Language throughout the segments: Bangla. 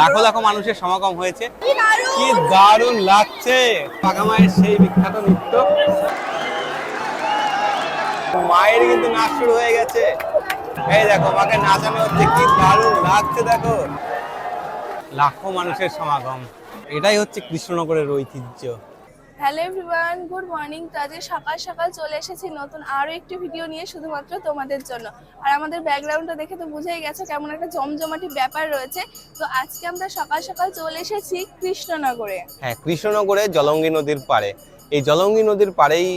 লাখো লাখো মানুষের সমাগম হয়েছে। কি দারুণ! লাগছে! পাকা মায়ের সেই বিখ্যাত নৃত্য। মায়ের কিন্তু নাচ শুরু হয়ে গেছে। এই দেখো মাকে নাচানো হচ্ছে কি দারুণ লাগছে দেখো। লাখো মানুষের সমাগম। এটাই হচ্ছে কৃষ্ণনগরের ঐতিহ্য। হ্যালো এভরিওয়ান গুড মর্নিং তো আজকে সকাল সকাল চলে এসেছি নতুন আরও একটি ভিডিও নিয়ে শুধুমাত্র তোমাদের জন্য। আর আমাদের ব্যাকগ্রাউন্ডটা দেখে তো বুঝেই গেছো কেমন একটা জমজমাটি ব্যাপার রয়েছে। তো আজকে আমরা সকাল সকাল চলে এসেছি কৃষ্ণনগরে। হ্যাঁ কৃষ্ণনগরে জলঙ্গি নদীর পাড়ে। এই জলঙ্গি নদীর পাড়েই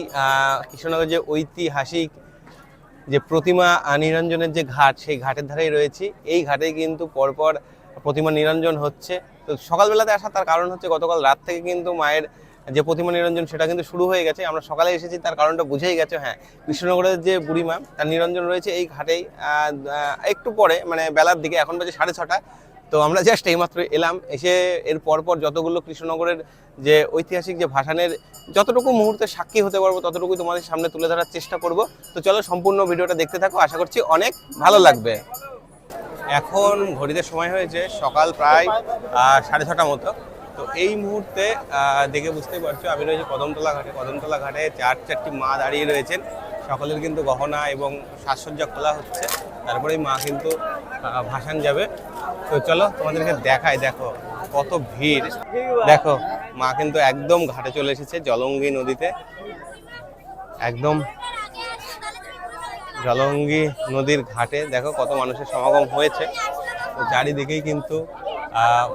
কৃষ্ণনগর যে ঐতিহাসিক যে প্রতিমা নিরঞ্জনের যে ঘাট, সেই ঘাটের ধারেই রয়েছি। এই ঘাটে কিন্তু পরপর প্রতিমা নিরঞ্জন হচ্ছে। তো সকালবেলাতে আসা তার কারণ হচ্ছে গতকাল রাত থেকে কিন্তু মায়ের যে প্রতিমা নিরঞ্জন সেটা কিন্তু শুরু হয়ে গেছে। আমরা সকালে এসেছি, তার কারণটা বুঝেই গেছে হ্যাঁ। কৃষ্ণনগরের যে বুড়িমা, তার নিরঞ্জন রয়েছে এই ঘাটেই একটু পরে মানে বেলার দিকে, এখন বাজে সাড়ে ছটা। তো আমরা জাস্ট এইমাত্র এলাম, এসে এর পরপর যতগুলো কৃষ্ণনগরের যে ঐতিহাসিক যে ভাসানের যতটুকু মুহূর্তে সাক্ষী হতে পারব, ততটুকুই তোমাদের সামনে তুলে ধরার চেষ্টা করব। তো চলো সম্পূর্ণ ভিডিওটা দেখতে থাকো, আশা করছি অনেক ভালো লাগবে। এখন ঘড়িতে সময় হয়েছে সকাল প্রায় সাড়ে ছটা মতো। তো এই মুহূর্তে দেখে বুঝতেই পারছ, আমি রয়েছি কদমতলা ঘাটে। কদমতলা ঘাটে চার, চারটি মা দাঁড়িয়ে রয়েছেন। সকলের কিন্তু গহনা এবং সাজসজ্জা খোলা হচ্ছে। তারপরেই মা কিন্তু ভাসান যাবে। তো চলো তোমাদেরকে দেখায় দেখো কত ভিড়। দেখো, মা কিন্তু একদম ঘাটে চলে এসেছে, জলঙ্গি নদীতে। একদম জলঙ্গি নদীর ঘাটে। দেখো কত মানুষের সমাগম হয়েছে। তো চারিদিকেই কিন্তু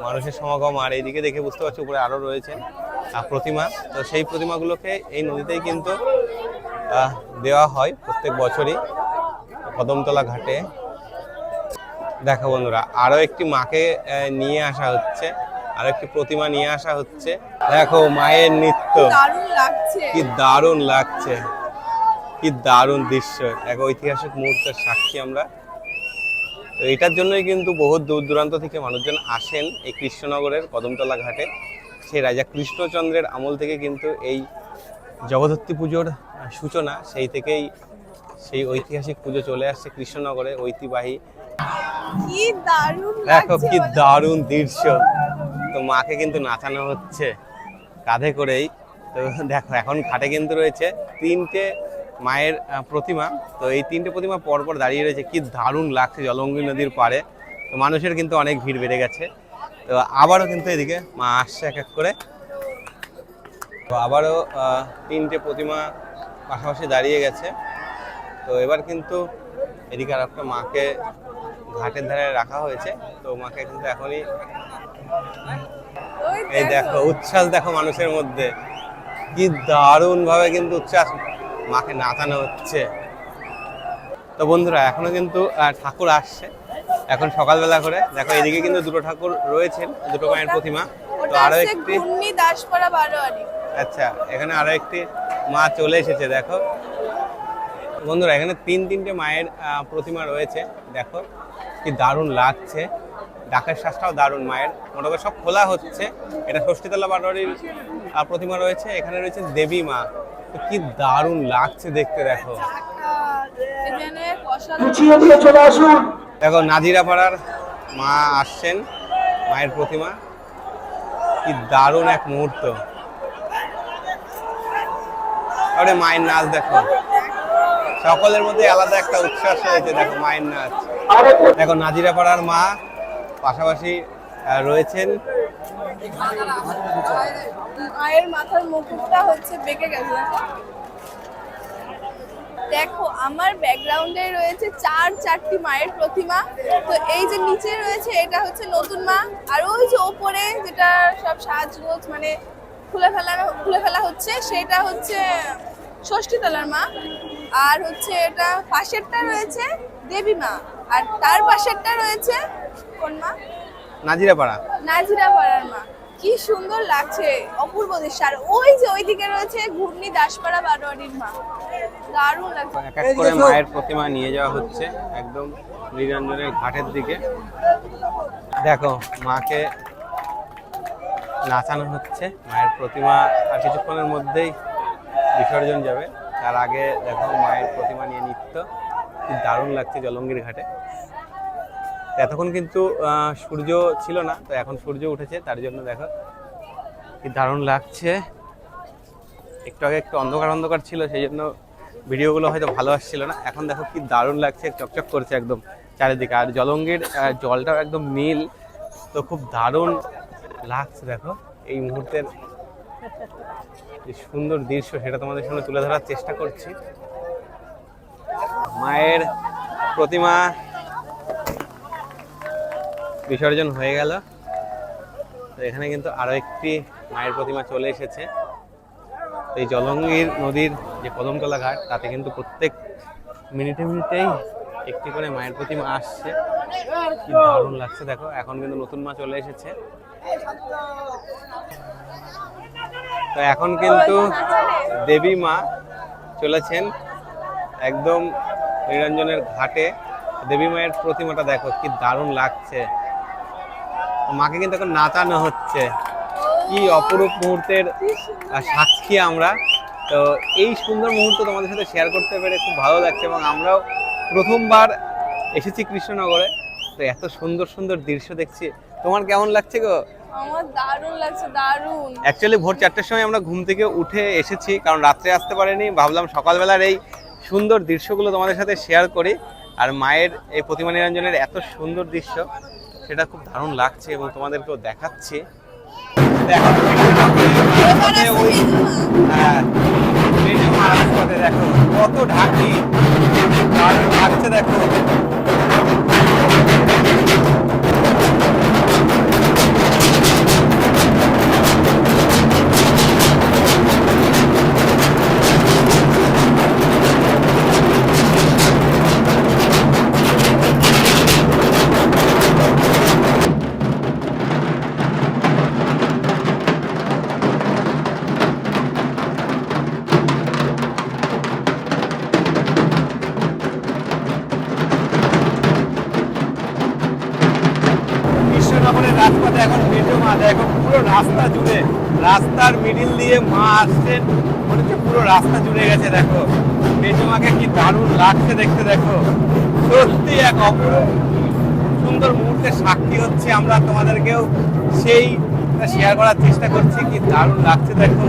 মানুষের সমাগম আর এইদিকে দেখে বুঝতে পারছি উপরে আরও রয়েছে প্রতিমা। তো সেই প্রতিমাগুলোকে এই নদীতেই কিন্তু দেওয়া হয় প্রত্যেক বছরই কদমতলা ঘাটে। দেখো বন্ধুরা আরও একটি মাকে নিয়ে আসা হচ্ছে আরও একটি প্রতিমা নিয়ে আসা হচ্ছে। দেখো মায়ের নৃত্য। কি দারুণ লাগছে। কি দারুণ দৃশ্য। এক ঐতিহাসিক মুহূর্তের সাক্ষী আমরা। তো এটার জন্যই কিন্তু বহু দূর দূরান্ত থেকে মানুষজন আসেন এই কৃষ্ণনগরের কদমতলা ঘাটে। সেই রাজা কৃষ্ণচন্দ্রের আমল থেকে কিন্তু এই জগদ্ধত্রী পুজোর সূচনা সেই থেকেই সেই ঐতিহাসিক পুজো চলে আসছে কৃষ্ণনগরে কি দারুণ দেখো কি দারুণ দৃশ্য। তো মাকে কিন্তু নাচানো হচ্ছে কাঁধে করেই। তো দেখো এখন ঘাটে কিন্তু রয়েছে তিনটে মায়ের প্রতিমা। তো এই তিনটে প্রতিমা পরপর দাঁড়িয়ে রয়েছে। কি দারুণ লাগছে জলঙ্গি নদীর পাড়ে। তো মানুষের কিন্তু অনেক ভিড় বেড়ে গেছে। তো আবারও কিন্তু এদিকে মা আসছে এক এক করে। তো আবারও তিনটে প্রতিমা পাশাপাশি দাঁড়িয়ে গেছে। তো এবার কিন্তু এদিকে আর একটা মাকে ঘাটের ধারে রাখা হয়েছে। তো মাকে কিন্তু এখনই এই দেখো, উচ্ছ্বাস দেখো মানুষের মধ্যে। কি দারুণ ভাবে কিন্তু উচ্ছ্বাস। মাকে নাচানো হচ্ছে। তো বন্ধুরা এখনও কিন্তু ঠাকুর আসছে। এখন সকালবেলা করে দেখো এদিকে কিন্তু দুটো ঠাকুর রয়েছেন দুটো মায়ের প্রতিমা। তো আরও একটি দাসপাড়া বারোয়ারি। আচ্ছা এখানে আরও একটি মা চলে এসেছে দেখো। বন্ধুরা এখানে তিন তিনটে মায়ের প্রতিমা রয়েছে দেখো। কি দারুণ লাগছে। ডাকের শ্বাসটাও দারুণ মায়ের। মোটামুটি সব খোলা হচ্ছে। এটা ষষ্ঠীতলা বাটোয়ারির আহ, প্রতিমা রয়েছে। এখানে রয়েছে দেবী মা। কি দারুণ লাগছে দেখতে, দেখো। দেখো, নাজিরাপাড়ার মা আসছেন, মায়ের প্রতিমা। কি দারুণ এক মুহূর্ত। আরে, মায়ের নাচ দেখো। সকলের মধ্যে আলাদা একটা উচ্ছ্বাস হয়েছে দেখো, মায়ের নাচ। দেখো নাজিরা পাড়ার মা পাশাপাশি রয়েছেন। মায়ের মাথার মুকুটটা হচ্ছে বেঁকে গেছে, দেখো। আমার ব্যাকগ্রাউন্ডে রয়েছে চার চারটি মায়ের প্রতিমা। তো এই যে নিচে রয়েছে, এটা হচ্ছে নতুন মা। আর ওই যে ওপরে যেটা সব সাজগোজ মানে খুলে ফেলা খুলে ফেলা হচ্ছে, সেটা হচ্ছে ষষ্ঠীতলার মা। আর হচ্ছে এটা পাশেরটা রয়েছে দেবী মা। আর তার পাশেরটা রয়েছে কোন মা? নাজিরাপাড়া। নাজিরা পাড়ার মা। কি সুন্দর লাগছে অপূর্ব দৃশ্য। আর ওই যে ওইদিকে রয়েছে ঘূর্ণি দাসপাড়া বারোয়ারির মা। দারুণ লাগছে। এক এক করে মায়ের প্রতিমা নিয়ে যাওয়া হচ্ছে একদম নিরঞ্জনের ঘাটের দিকে। দেখো মাকে নাচানো হচ্ছে। মায়ের প্রতিমা আর কিছুক্ষণের মধ্যেই বিসর্জন যাবে। তার আগে দেখো মায়ের প্রতিমা নিয়ে নৃত্য। কি দারুণ লাগছে জলঙ্গির ঘাটে। এতক্ষণ কিন্তু সূর্য ছিল না, তো এখন সূর্য উঠেছে, তার জন্য দেখো কি দারুণ লাগছে। একটু আগে একটু অন্ধকার অন্ধকার ছিল, সেই জন্য ভিডিওগুলো হয়তো ভালো আসছিল না। এখন দেখো কি দারুণ লাগছে, চকচক করছে একদম চারিদিকে। আর জলঙ্গির জলটাও একদম নীল, তো খুব দারুণ লাগছে দেখো। এই মুহূর্তের যে সুন্দর দৃশ্য, সেটা তোমাদের সামনে তুলে ধরার চেষ্টা করছি। মায়ের প্রতিমা বিসর্জন হয়ে গেল। তো এখানে কিন্তু আরও একটি মায়ের প্রতিমা চলে এসেছে। এই জলঙ্গির নদীর যে কদমতলা ঘাট, তাতে কিন্তু প্রত্যেক মিনিটে মিনিটেই একটি করে মায়ের প্রতিমা আসছে। কি দারুণ লাগছে, দেখো, এখন কিন্তু নতুন মা চলে এসেছে। তো এখন কিন্তু দেবী মা চলেছেন একদম নিরঞ্জনের ঘাটে। দেবী মায়ের প্রতিমাটা দেখো, কি দারুণ লাগছে। মাকে কিন্তু এখন নাচানো হচ্ছে। কি অপরূপ মুহূর্তের সাক্ষী আমরা। তো এই সুন্দর মুহূর্ত তোমাদের সাথে শেয়ার করতে পেরে খুব ভালো লাগছে এবং আমরাও প্রথমবার এসেছি কৃষ্ণনগরে। তো এত সুন্দর সুন্দর দৃশ্য দেখছি। তোমার কেমন লাগছে গো? আমার দারুণ লাগছে দারুণ। অ্যাকচুয়ালি ভোর চারটের সময় আমরা ঘুম থেকে উঠে এসেছি কারণ রাত্রে আসতে পারিনি। ভাবলাম সকালবেলার এই সুন্দর দৃশ্যগুলো তোমাদের সাথে শেয়ার করি। আর মায়ের এই প্রতিমা নিরঞ্জনের এত সুন্দর দৃশ্য। সেটা খুব দারুণ লাগছে এবং তোমাদেরকেও দেখাচ্ছে। দেখো, কত ঢাকি দেখো। রাস্তা জুড়ে, রাস্তার মিডিল দিয়ে মা আসছেন। মনে হচ্ছে পুরো রাস্তা জুড়ে গেছে, দেখো। মেজো মাকে কি দারুণ লাগছে দেখতে, দেখো। সত্যি এক অপরূপ। সুন্দর মুহূর্তে সাক্ষী হচ্ছে আমরা তোমাদেরকেও। সেই শেয়ার করার চেষ্টা করছি, কি দারুণ লাগছে, দেখো।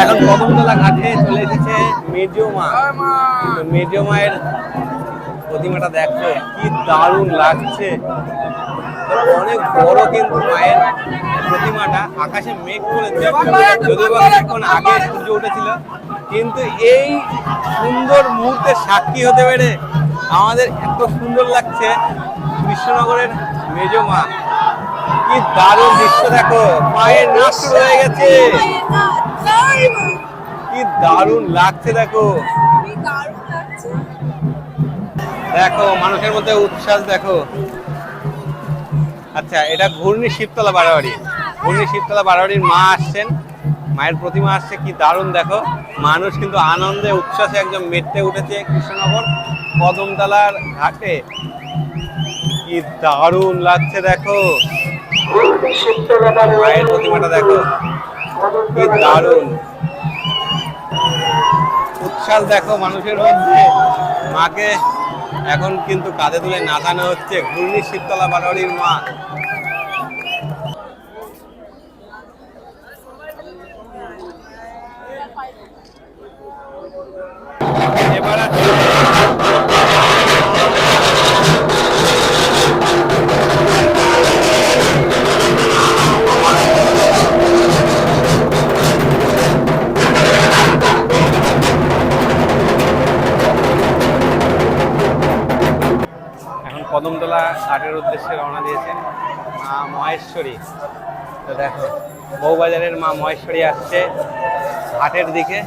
এখন কদমতলা ঘাটে চলে এসেছে মেজো মা। তো মেজো মায়ের প্রতিমাটা দেখো, কি দারুণ লাগছে। অনেক বড় কিন্তু মায়ের প্রতিমাটা আকাশে মেঘ করেছে। যদিও বা এখন আগে সূর্য উঠেছিল। কিন্তু এই সুন্দর মুহূর্তে সাক্ষী হতে পেরে আমাদের এত সুন্দর লাগছে কৃষ্ণনগরের মেজো মা। কি দারুণ দৃশ্য দেখো। মায়ের নাচ শুরু হয়ে গেছে। কি দারুণ লাগছে দেখো। দেখো মানুষের মধ্যে উচ্ছ্বাস দেখো। আচ্ছা এটা ঘূর্ণি শিবতলা বাড়াবাড়ি ঘূর্ণি শিবতলা বাড়াবাড়ির মা আসছেন। মায়ের প্রতিমা আসছে, কি দারুণ, দেখো। মানুষ কিন্তু আনন্দে, উচ্ছ্বাসে একদম মেটে উঠেছে কৃষ্ণনগর। কদমতলার ঘাটে। কি দারুণ লাগছে, দেখো। মায়ের প্রতিমাটা, দেখো। কি দারুণ। উচ্ছ্বাস, দেখো, মানুষের মধ্যে। মাকে এখন কিন্তু কাঁধে তুলে নাচানো হচ্ছে ঘূর্ণি শীতলা বাড়ির মা মা মহেশ্বরী আসছে ঘাটের দিকে।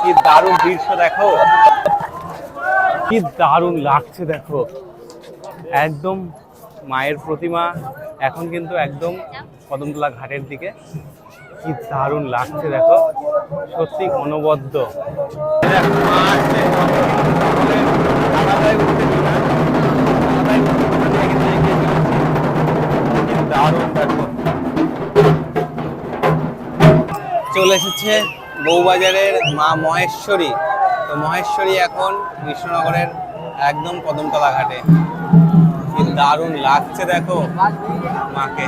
কি দারুণ দৃশ্য দেখো। কি দারুণ লাগছে দেখো। একদম মায়ের প্রতিমা। এখন কিন্তু একদম কদমতলা ঘাটের দিকে। কি দারুণ লাগছে দেখো। সত্যি অনবদ্য। দারুণ দেখো, চলে এসেছে বউবাজারের মা মহেশ্বরী। তো মহেশ্বরী এখন কৃষ্ণনগরের একদম কদমতলা ঘাটে। দারুণ লাগছে দেখো মাকে।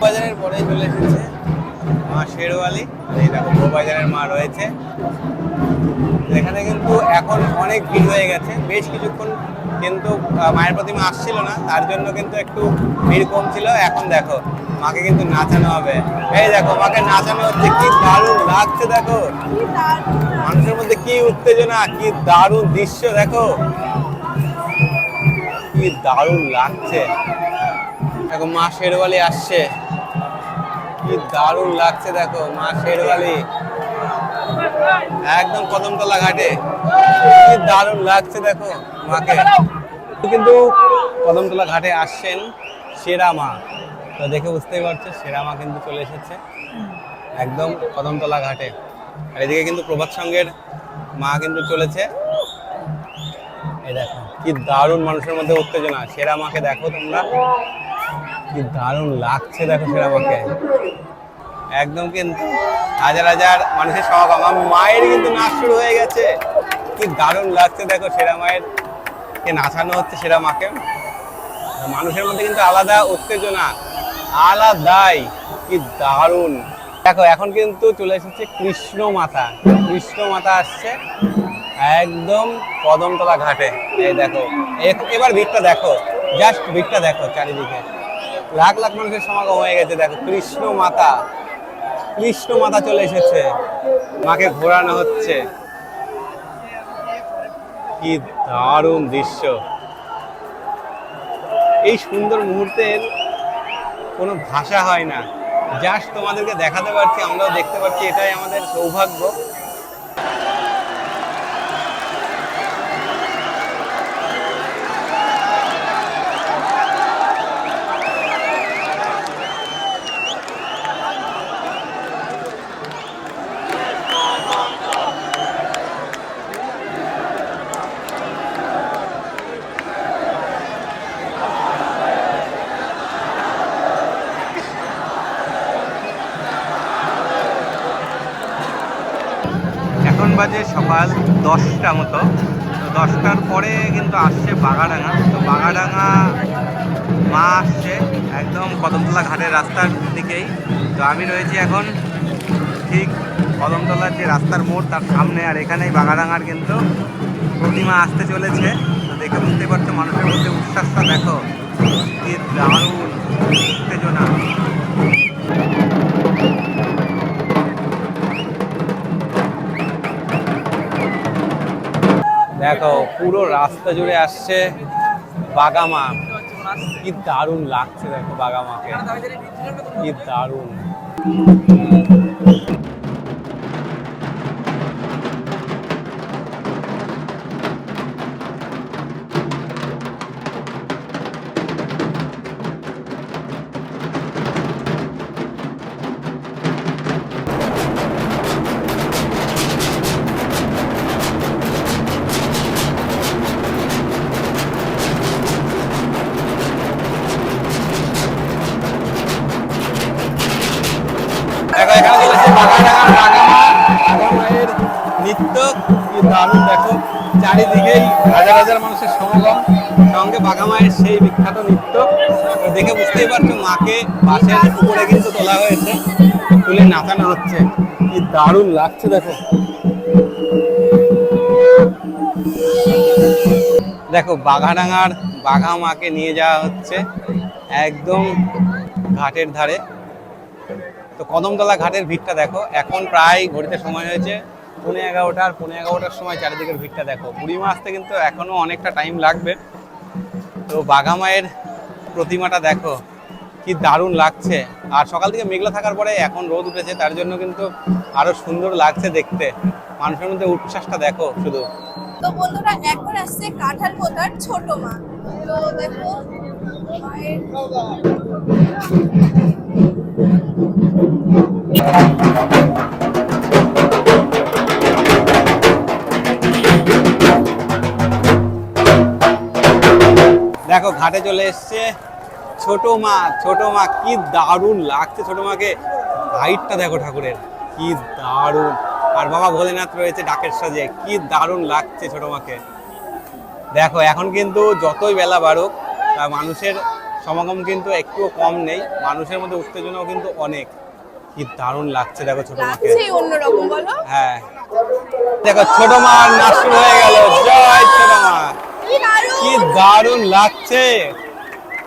বাজারের পরে চলে এসেছে মা শেরওয়ালি। এই দেখো বাজারের মা রয়েছে। এখানে কিন্তু এখন অনেক ভিড় হয়ে গেছে। বেশ কিছুক্ষণ কিন্তু মায়ের প্রতিমা আসছিল না, তার জন্য কিন্তু একটু ভিড় কম ছিল এখন দেখো, মাকে কিন্তু নাচানো হবে। এই দেখো, মাকে নাচানো হচ্ছে, কি দারুণ লাগছে দেখো। মানুষের মধ্যে কি উত্তেজনা, কি দারুণ দৃশ্য দেখো। কি দারুণ লাগছে। দেখো, মা শেরওয়ালি আসছে। কি দারুণ লাগছে দেখো, মা শেরওয়ালি। একদম কদমতলা ঘাটে। কি দারুণ লাগছে দেখো মাকে। কিন্তু কদমতলা ঘাটে আসছেন সেরা মা। তো দেখে বুঝতেই পারছ, সেরা মা কিন্তু চলে এসেছে। একদম কদমতলা ঘাটে। আর এদিকে কিন্তু প্রভাত সঙ্গের মা কিন্তু চলেছে। এই দেখো, কি দারুণ মানুষের মধ্যে উত্তেজনা। সেরা মাকে দেখো তোমরা। কি দারুণ লাগছে দেখো সেরা মাকে। একদম কিন্তু হাজার হাজার মানুষের সমাগম। আমার মায়ের কিন্তু নাচ শুরু হয়ে গেছে। কি দারুণ লাগছে, দেখো সেরা মায়ের কে নাচানো হচ্ছে সেরা মাকে। মানুষের মধ্যে কিন্তু আলাদা উত্তেজনা, আলাদাই। কি দারুণ। দেখো, এখন কিন্তু চলে এসেছে কৃষ্ণ মাতা। কৃষ্ণ মাতা আসছে একদম কদমতলা ঘাটে। এই দেখো এবার ভিড়টা দেখো, জাস্ট ভিড়টা দেখো চারিদিকে। লাখ লাখ মানুষের সমাগম হয়ে গেছে, দেখো কৃষ্ণ মাতা। কৃষ্ণ মাতা চলে এসেছে। মাকে ঘোরানো হচ্ছে। কি দারুণ দৃশ্য। এই সুন্দর মুহূর্তের কোনো ভাষা হয় না। জাস্ট তোমাদেরকে দেখাতে পারছি, আমরাও দেখতে পাচ্ছি এটাই আমাদের সৌভাগ্য। বাজে সকাল দশটা মতো। দশটার পরে কিন্তু আসছে বাগাডাঙ্গা। তো বাগাডাঙ্গা মা আসছে একদম কদমতলা ঘাটের রাস্তার দিকেই। তো আমি রয়েছি এখন ঠিক কদমতলার যে রাস্তার মোড় তার সামনে। আর এখানেই বাগাডাঙ্গার কিন্তু প্রতিমা আসতে চলেছে। তো দেখে বুঝতে পারছ, মানুষের মধ্যে উচ্ছ্বাসটা দেখো। কি দারুণ উত্তেজনা। দেখো পুরো রাস্তা জুড়ে আসছে বাগামা। কি দারুণ লাগছে দেখো বাগামাকে। কি দারুণ। সঙ্গে বাগামায়ের সেই বিখ্যাত নৃত্য দেখে বুঝতেই পারছ মাকে বাসের উপরে কিন্তু তোলা হয়েছে। তুলে নাচানো হচ্ছে। কি দারুণ লাগছে, দেখো। দেখো, বাঘাডাঙ্গার বাঘা মাকে নিয়ে যাওয়া হচ্ছে একদম ঘাটের ধারে। তো কদমতলা ঘাটের ভিড়টা দেখো। এখন প্রায় ঘড়িতে সময় হয়েছে পৌনে এগারোটার পৌনে এগারোটার সময় চারিদিকের ভিড়টা দেখো। বুড়িমা আসতে কিন্তু এখনও অনেকটা টাইম লাগবে। তো বাঘা মায়ের প্রতিমাটা দেখো, কি দারুণ লাগছে। আর সকাল থেকে মেঘলা থাকার পরে এখন রোদ উঠেছে, তার জন্য কিন্তু আরও সুন্দর লাগছে দেখতে। মানুষের মধ্যে উচ্ছ্বাসটা দেখো শুধু। তো বন্ধুরা, এখন আসছে কাঁঠাল পোতার ছোট মা। তো দেখো ঘাটে চলে এসছে। ছোট মা ছোট মা কি দারুণ লাগছে। ছোট মাকে হাইটটা দেখো ঠাকুরের। কি দারুণ। আর বাবা ভোলেনাথ রয়েছে ডাকের সাজে। কি দারুণ লাগছে ছোট মাকে। দেখো এখন কিন্তু যতই বেলা বাড়ুক তা মানুষের সমাগম কিন্তু একটুও কম নেই। মানুষের মধ্যে উত্তেজনাও কিন্তু অনেক। কি দারুণ লাগছে দেখো ছোট মাকে। অন্যরকম বলো। হ্যাঁ। দেখো ছোট মা নাচ শুরু হয়ে গেল। জয় ছোট মা। কি দারুণ! লাগছে!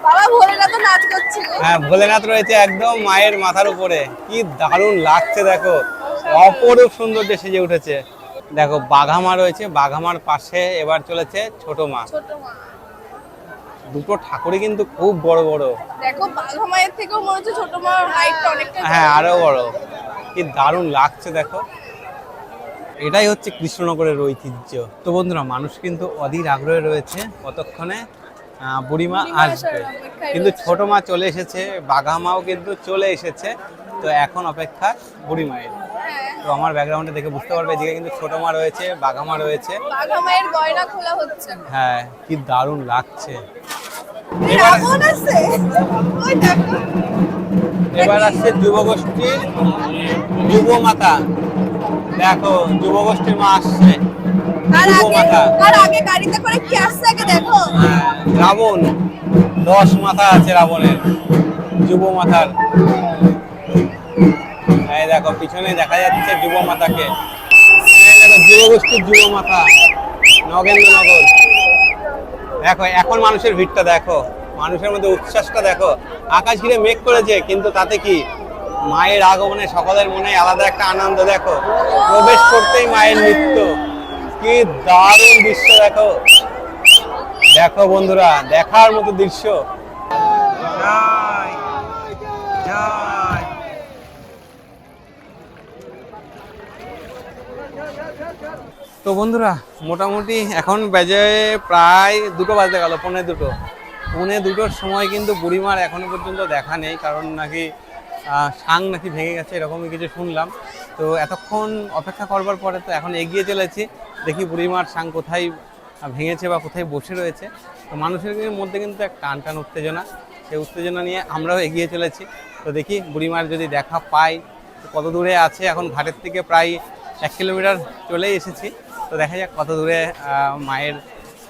বাবা ভোলেরা তো নাচ করছিল। হ্যাঁ ভোলেনাথ রয়েছে একদম মায়ের মাথার উপরে। কি দারুণ লাগছে দেখো। অপরূপ সৌন্দর্য সেজে উঠেছে। দেখো বাঘামা রয়েছে। বাঘামার পাশে এবার চলেছে ছোট মা। ছোট মা। দুটো ঠাকুরই কিন্তু খুব বড় বড়। দেখো বাঘা মায়ের থেকেও মনে হচ্ছে ছোট মার হাইটটা অনেকটা হ্যাঁ আরও বড়। কি দারুণ লাগছে দেখো। এটাই হচ্ছে কৃষ্ণনগরের ঐতিহ্য। তো বন্ধুরা মানুষ কিন্তু অধীর আগ্রহে রয়েছে কতক্ষণে বুড়িমা আসবে। কিন্তু। ছোট মা চলে এসেছে বাঘা মাও কিন্তু চলে এসেছে। তো এখন অপেক্ষা বুড়ি মায়ের হ্যাঁ। তো আমার ব্যাকগ্রাউন্ডে দেখে বুঝতে পারবে এদিকে কিন্তু ছোট মা রয়েছে বাঘা মা রয়েছে। বাঘা মায়ের গয়না খোলা হচ্ছে। হ্যাঁ কি দারুণ লাগছে। এবার আসছে যুবগোষ্ঠীর যুব মাতা দেখো যুবগোষ্ঠীর মা আসছে। আর যুব আগে আর আগে গাড়িতে করে কি আসছে আগে দেখো? হ্যাঁ, রাবণ। দশ মাথা আছে রাবণের যুব মাথার। এই দেখো পিছনে দেখা যাচ্ছে যুব দেখো যুবগোষ্ঠীর যুব মাথা নগেন্দ্রনগর। দেখো এখন মানুষের ভিড়টা দেখো মানুষের মধ্যে উচ্ছ্বাসটা দেখো। আকাশ ঘিরে মেঘ করেছে কিন্তু তাতে কি? মায়ের আগমনে সকলের মনে আলাদা একটা আনন্দ দেখো প্রবেশ করতেই মায়ের নৃত্য। কি দারুণ দৃশ্য দেখো। দেখো বন্ধুরা দেখার মতো দৃশ্য। তো বন্ধুরা মোটামুটি এখন বেজে প্রায় দুটো বাজতে গেল পৌনে দুটো। পৌনে দুটোর সময় কিন্তু বুড়িমার এখনও পর্যন্ত দেখা নেই কারণ নাকি সাং নাকি ভেঙে গেছে, এরকমই কিছু শুনলাম। তো এতক্ষণ অপেক্ষা করবার পরে তো এখন এগিয়ে চলেছি। দেখি বুড়িমার সাং কোথায় ভেঙেছে বা কোথায় বসে রয়েছে। তো মানুষের মধ্যে কিন্তু এক টান টান উত্তেজনা। সেই উত্তেজনা নিয়ে আমরাও এগিয়ে চলেছি। তো দেখি বুড়িমার যদি দেখা পাই কত দূরে আছে? এখন ঘাটের থেকে প্রায় এক কিলোমিটার চলেই এসেছি। তো দেখা যাক কত দূরে মায়ের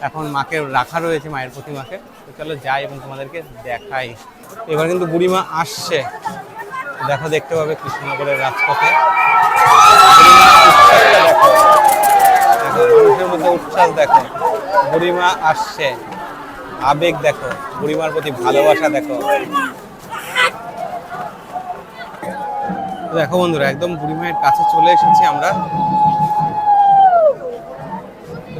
এখন মাকে রাখা রয়েছে, মায়ের প্রতিমাকে। তো চলো যাই এবং তোমাদেরকে দেখাই। এবার কিন্তু বুড়িমা আসছে। দেখো দেখতে পাবে কৃষ্ণনগরের রাজপথে। মানুষের মধ্যে উচ্ছ্বাস দেখো, বুড়িমা আসছে। আবেগ দেখো, বুড়িমার প্রতি ভালোবাসা দেখো। দেখো বন্ধুরা, একদম বুড়ি মায়ের কাছে চলে এসেছি আমরা।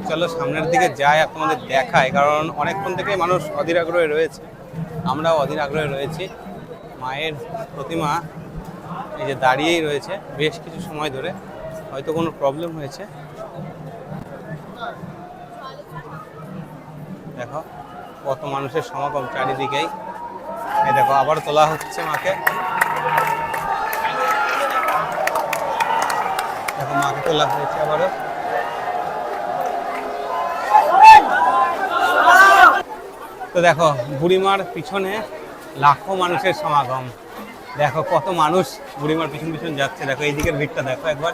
চলো সামনের দিকে যাই আর তোমাদের দেখাই, কারণ অনেকক্ষণ থেকে মানুষ অধীর আগ্রহে রয়েছে। আমরাও অধীর আগ্রহে রয়েছি। মায়ের প্রতিমা এই যে দাঁড়িয়েই রয়েছে বেশ কিছু সময় ধরে। হয়তো কোনো প্রবলেম হয়েছে। দেখো, কত মানুষের সমাগম চারিদিকেই। এই দেখো, আবার তোলা হচ্ছে মাকে। দেখো, মাকে তোলা হয়েছে আবারও। তো দেখো, বুড়িমার পিছনে লাখো মানুষের সমাগম। দেখো কত মানুষ বুড়িমার পিছন পিছন যাচ্ছে। দেখো এই দিকের ভিড়টা দেখো একবার।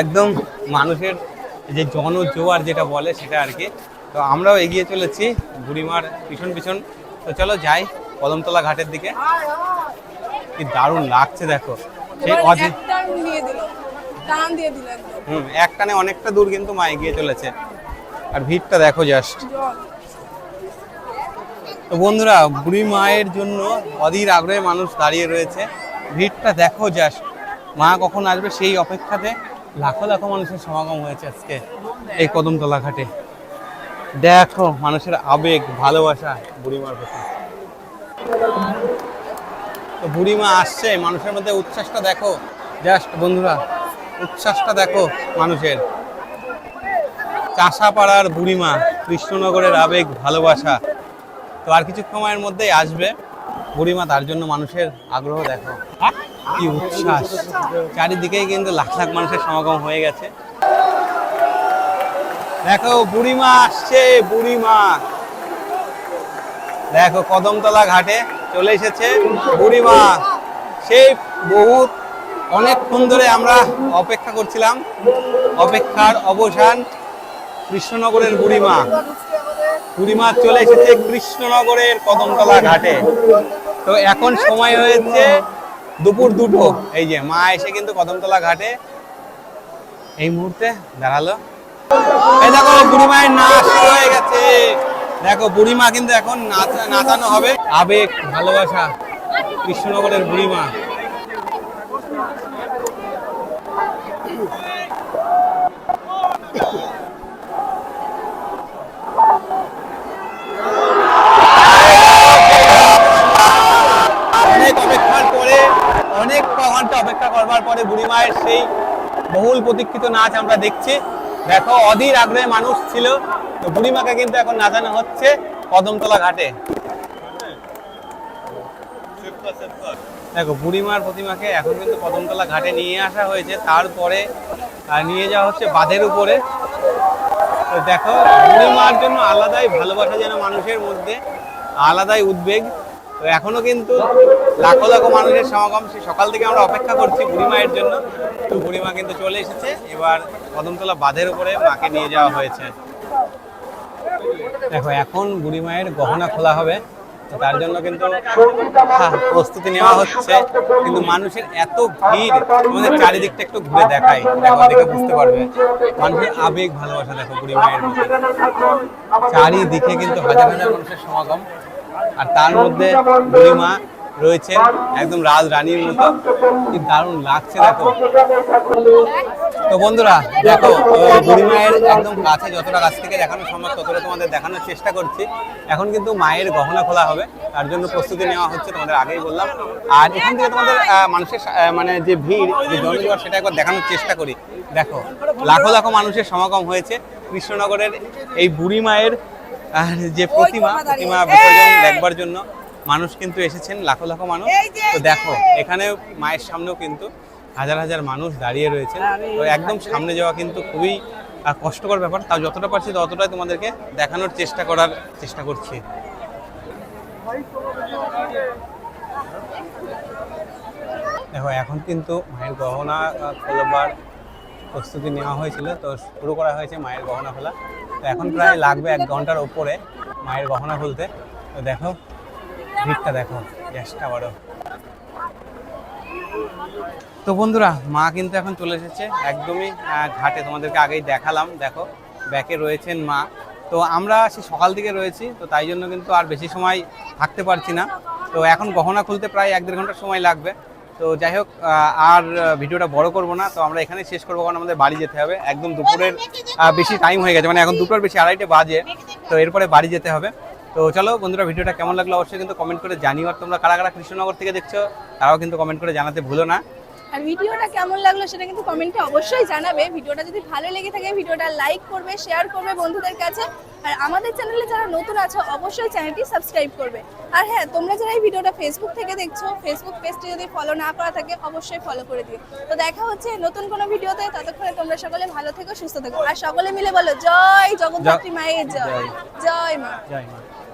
একদম মানুষের যে জনজোয়ার যেটা বলে সেটা আর কি। তো আমরাও এগিয়ে চলেছি বুড়িমার পিছন পিছন। তো চলো যাই কদমতলা ঘাটের দিকে। কি দারুণ লাগছে দেখো। সেই হুম একটানে অনেকটা দূর কিন্তু মা এগিয়ে চলেছে। আর ভিড়টা দেখো জাস্ট তো বন্ধুরা, বুড়ি মায়ের জন্য অধীর আগ্রহে মানুষ দাঁড়িয়ে রয়েছে। ভিড়টা দেখো জাস্ট মা কখন আসবে সেই অপেক্ষাতে লাখো লাখো মানুষের সমাগম হয়েছে আজকে এই কদমতলা ঘাটে। দেখো মানুষের আবেগ, ভালোবাসা বুড়িমার প্রতি। তো বুড়িমা আসছে, মানুষের মধ্যে উচ্ছ্বাসটা দেখো। জাস্ট বন্ধুরা, উচ্ছ্বাসটা দেখো মানুষের। চাষাপাড়ার বুড়িমা কৃষ্ণনগরের আবেগ, ভালোবাসা। তো আর কিছু সময়ের মধ্যেই আসবে। বুড়িমা, তার জন্য মানুষের আগ্রহ দেখো। কি উচ্ছ্বাস। চারিদিকেই কিন্তু লাখ লাখ মানুষের সমাগম হয়ে গেছে। দেখো, বুড়িমা আসছে, বুড়িমা। দেখো, কদমতলা ঘাটে চলে এসেছে বুড়িমা। সেই বহু অনেকক্ষণ ধরে আমরা অপেক্ষা করছিলাম। অপেক্ষার অবসান কৃষ্ণনগরের বুড়িমা। বুড়িমা চলে এসেছে কৃষ্ণনগরের কদমতলা ঘাটে। তো এখন সময় হয়েছে দুপুর দুটো। এই যে মা এসে কিন্তু কদমতলা ঘাটে। এই মুহূর্তে দাঁড়াল। এই দেখো, বুড়িমায়ের নাচ হয়ে গেছে। দেখো, বুড়িমা কিন্তু এখন নাচা- নাচানো হবে। আবেগ, ভালোবাসা, কৃষ্ণনগরের বুড়িমা অনেক অপেক্ষার পরে অনেক ঘণ্টা অপেক্ষা করবার পরে বুড়ি মায়ের সেই বহুল প্রতীক্ষিত নাচ আমরা দেখছি। দেখো, অধীর আগ্রহে মানুষ ছিল। তো বুড়িমাকে কিন্তু এখন নাচানো হচ্ছে কদমতলা ঘাটে। দেখো, বুড়িমার প্রতিমাকে এখন কিন্তু কদমতলা ঘাটে নিয়ে আসা হয়েছে। তারপরে নিয়ে যাওয়া হচ্ছে বাঁধের উপরে। তো দেখো, বুড়িমার জন্য আলাদাই ভালোবাসা যেন মানুষের মধ্যে, আলাদাই উদ্বেগ। তো এখনও কিন্তু লাখো লাখো মানুষের সমাগম। সে সকাল থেকে আমরা অপেক্ষা করছি বুড়ি মায়ের জন্য। তো বুড়ি মা কিন্তু চলে এসেছে। এবার কদমতলা বাঁধের উপরে মাকে নিয়ে যাওয়া হয়েছে। দেখো, এখন বুড়ি মায়ের গহনা খোলা হবে। তো তার জন্য কিন্তু প্রস্তুতি নেওয়া হচ্ছে। কিন্তু মানুষের এত ভিড়, আমাদের চারিদিকটা একটু ঘুরে দেখায় দেখো, দেখে বুঝতে পারবে। মানুষের আবেগ ভালোবাসা, দেখো, বুড়ি মায়ের প্রতি। চারিদিকে কিন্তু হাজার হাজার মানুষের সমাগম। আর তার মধ্যে বুড়ি মা রয়েছে, একদম রাজ রানীর মতো। কি দারুণ লাগছে, দেখো। তো বন্ধুরা, দেখো বুড়ি মায়ের একদম কাছে যতটা কাছ থেকে দেখানো সম্ভব, ততটা তোমাদের দেখানোর চেষ্টা করছি। এখন কিন্তু মায়ের গহনা খোলা হবে, তার জন্য প্রস্তুতি নেওয়া হচ্ছে, তোমাদের আগেই বললাম। আর এখান থেকে তোমাদের মানুষের মানে যে ভিড়, যে জনজোয়ার সেটা একবার দেখানোর চেষ্টা করি। দেখো, লাখো লাখো মানুষের সমাগম হয়েছে। কৃষ্ণনগরের এই বুড়ি মায়ের আহ, যে প্রতিমা প্রতিমা বিসর্জন দেখবার জন্য মানুষ কিন্তু এসেছেন লাখো লাখো মানুষ। তো দেখো। এখানে মায়ের সামনেও কিন্তু হাজার হাজার মানুষ দাঁড়িয়ে রয়েছেন। তো একদম সামনে যাওয়া কিন্তু খুবই কষ্টকর ব্যাপার। তাও যতটা পারছি ততটাই তোমাদেরকে দেখানোর চেষ্টা করার চেষ্টা করছি। দেখো এখন কিন্তু মায়ের গহনা খোলবার প্রস্তুতি নেওয়া হয়েছিল। তো শুরু করা হয়েছে মায়ের গহনা খোলা। তো এখন প্রায় লাগবে এক ঘণ্টার ওপরে মায়ের গহনা খুলতে। তো দেখো, ভিড়টা দেখো, গ্যাসটা বড়। তো বন্ধুরা, মা কিন্তু এখন চলে এসেছে একদমই ঘাটে। তোমাদেরকে আগেই দেখালাম, দেখো, ব্যাকে রয়েছেন মা। তো আমরা সে সকাল দিকে রয়েছি, তো তাই জন্য কিন্তু আর বেশি সময় থাকতে পারছি না। তো এখন গহনা খুলতে প্রায় এক দেড় ঘণ্টা সময় লাগবে। তো যাই হোক আর ভিডিওটা বড় করব না, তো আমরা এখানে শেষ করব, কারণ আমাদের বাড়ি যেতে হবে। একদম দুপুরের বেশি টাইম হয়ে গেছে মানে এখন দুপুরের বেশি আড়াইটে বাজে, তো এরপরে বাড়ি যেতে হবে। তো চলো বন্ধুরা, ভিডিওটা কেমন লাগল অবশ্যই কিন্তু কমেন্ট করে জানিও, আর তোমরা কারা কারা কৃষ্ণনগর থেকে দেখছ, তারাও কিন্তু কমেন্ট করে জানাতে ভুলো না। আর ভিডিওটা কেমন লাগল সেটা কিন্তু কমেন্টে অবশ্যই জানাবে। ভিডিওটা যদি ভালো লেগে থাকে ভিডিওটা লাইক করবে শেয়ার করবে বন্ধুদের কাছে। আর আমাদের চ্যানেলে যারা নতুন আছো অবশ্যই চ্যানেলটি সাবস্ক্রাইব করবে। আর হ্যাঁ তোমরা যারা এই ভিডিওটা ফেসবুক থেকে দেখছ ফেসবুক পেজটি যদি ফলো না করা থাকে অবশ্যই ফলো করে দিও। তো দেখা হচ্ছে নতুন কোনো ভিডিওতে ততক্ষণে তোমরা সকলে ভালো থেকো সুস্থ থেকো। আর সকলে মিলে বলো জয় জগদ্ধাত্রী মায়ের জয়। জয়। মা। জয় মা।